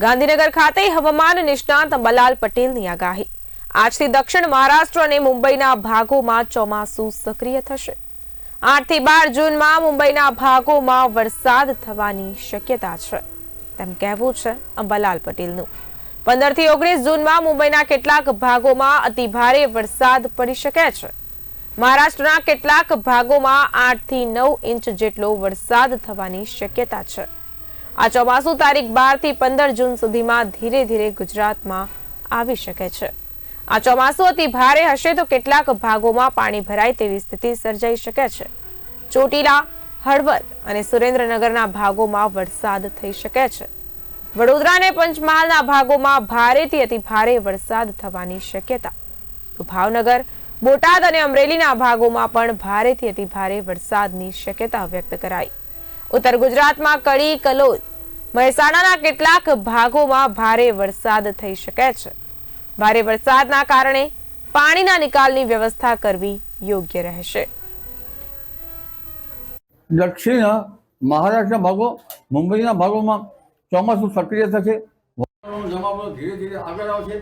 ગાંધીનગર ખાતે હવામાન નિષ્ણાત અંબાલાલ પટેલની આગાહી. આજથી દક્ષિણ મહારાષ્ટ્ર અને મુંબઈના ભાગોમાં ચોમાસું સક્રિય થશે. આઠથી બાર જૂનમાં મુંબઈના ભાગોમાં વરસાદ થવાની શક્યતા છે. તેમ કહેવું છે અંબાલાલ પટેલનું. પંદરથી ઓગણીસ જૂનમાં મુંબઈના કેટલાક ભાગોમાં અતિભારે વરસાદ પડી શકે છે. મહારાષ્ટ્રના કેટલાક ભાગોમાં આઠથી નવ ઇંચ જેટલો વરસાદ થવાની શક્યતા છે. આ ચોમાસું તારીખ બારથી પંદર જૂન સુધીમાં ધીરે ધીરે ગુજરાતમાં આવી શકે છે. આ ચોમાસું અતિ ભારે હશે તો કેટલાક ભાગોમાં પાણી ભરાય તેવી સ્થિતિ સર્જાઈ શકે છે. ચોટીલા, હળવદ અને સુરેન્દ્રનગરના ભાગોમાં વરસાદ થઈ શકે છે. વડોદરા અને પંચમહાલના ભાગોમાં ભારેથી અતિ ભારે વરસાદ થવાની શક્યતા. ભાવનગર, બોટાદ અને અમરેલીના ભાગોમાં પણ ભારેથી અતિ ભારે વરસાદની શક્યતા વ્યક્ત કરાઈ. ઉત્તર ગુજરાતમાં કડી કલોલ. મહેસાણાના કેટલાક ભાગોમાં ભારે વરસાદ થઈ શકે છે. ભારે વરસાદના કારણે પાણીના નિકાલની વ્યવસ્થા કરવી યોગ્ય રહેશે. દક્ષિણ મહારાષ્ટ્રના ભાગો મુંબઈના ભાગોમાં ચોમાસું સક્રિય થશે. ધીરે ધીરે આગળ આવશે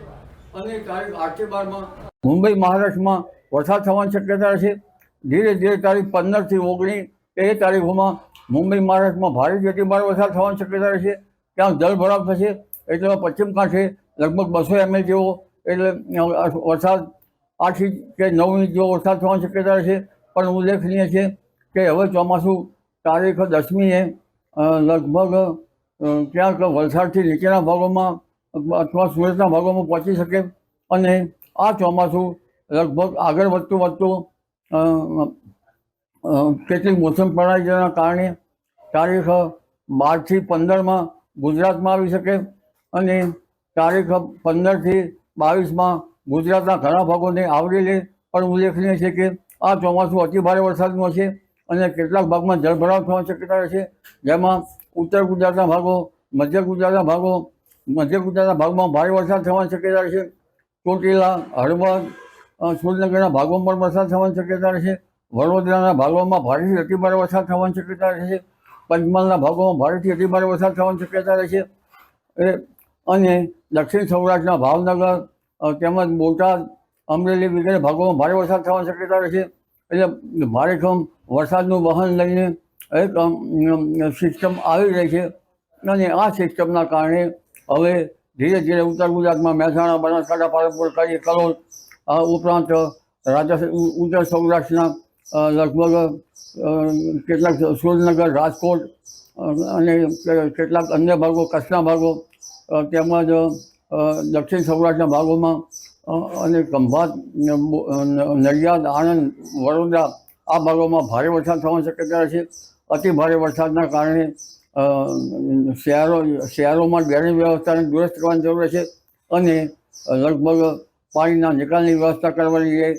અને તારીખ આઠથી બારમાં મુંબઈ મહારાષ્ટ્રમાં વરસાદ થવાની શક્યતા છે ધીરે ધીરે તારીખ પંદરથી ઓગણીસ એ તારીખોમાં મુંબઈ મહારાષ્ટ્રમાં ભારે જેટલી વરસાદ થવાની શક્યતા રહેશે ત્યાં જળભરાવ થશે. એટલે પશ્ચિમ કાંઠે લગભગ બસો એમએલ જેવો એટલે વરસાદ આઠ ઇંચ કે નવ ઇંચ જેવો વરસાદ થવાની શક્યતા રહેશે પણ ઉલ્લેખનીય છે કે હવે ચોમાસું તારીખ દસમીએ લગભગ ક્યાંક વલસાડથી નીચેના ભાગોમાં અથવા સુરતના ભાગોમાં પહોંચી શકે. અને આ ચોમાસું લગભગ આગળ વધતું વધતું કેટલીક મોસમ પ્રણાલીના કારણે તારીખ બારથી પંદરમાં ગુજરાતમાં આવી શકે અને તારીખ પંદરથી બાવીસમાં ગુજરાતના ઘણા ભાગોને આવરી લે. પણ ઉલ્લેખનીય છે કે આ ચોમાસું અતિ ભારે વરસાદનું હશે અને કેટલાક ભાગમાં જળભરાવ થવાની શક્યતા રહેશે. જેમાં ઉત્તર ગુજરાતના ભાગો, મધ્ય ગુજરાતના ભાગો, મધ્ય ગુજરાતના ભાગમાં ભારે વરસાદ થવાની શક્યતા રહેશે. ચોટીલા, હળવદ સુરેન્દ્રનગરના ભાગોમાં પણ વરસાદ થવાની શક્યતા રહેશે. વડોદરાના ભાગોમાં ભારેથી અતિભારે વરસાદ થવાની શક્યતા રહેશે પંચમહાલના ભાગોમાં ભારેથી અતિભારે વરસાદ થવાની શક્યતા રહેશે અને દક્ષિણ સૌરાષ્ટ્રના ભાવનગર તેમજ બોટાદ, અમરેલી વગેરે ભાગોમાં ભારે વરસાદ થવાની શક્યતા રહેશે એટલે ભારેખમ વરસાદનું વહન લઈને એક સિસ્ટમ આવી રહી છે. અને આ સિસ્ટમના કારણે હવે ધીરે ધીરે ઉત્તર ગુજરાતમાં મહેસાણા, બનાસકાંઠા, પાલનપુર કરી કલોલ ઉપરાંત રાજસ્થાન ઉત્તર સૌરાષ્ટ્રના લગભગ કેટલાક સુરેન્દ્રનગર, રાજકોટ અને કેટલાક અન્ય ભાગો, કચ્છના ભાગો તેમજ દક્ષિણ સૌરાષ્ટ્રના ભાગોમાં અને ખંભાત નડિયાદ, આણંદ, વડોદરા આ ભાગોમાં ભારે વરસાદ થવાની શક્યતા છે. અતિ ભારે વરસાદના કારણે શહેરો, શહેરોમાં ડ્રેનેજ વ્યવસ્થાને દુરસ્ત કરવાની જરૂર છે અને લગભગ પાણીના નિકાલની વ્યવસ્થા કરવાની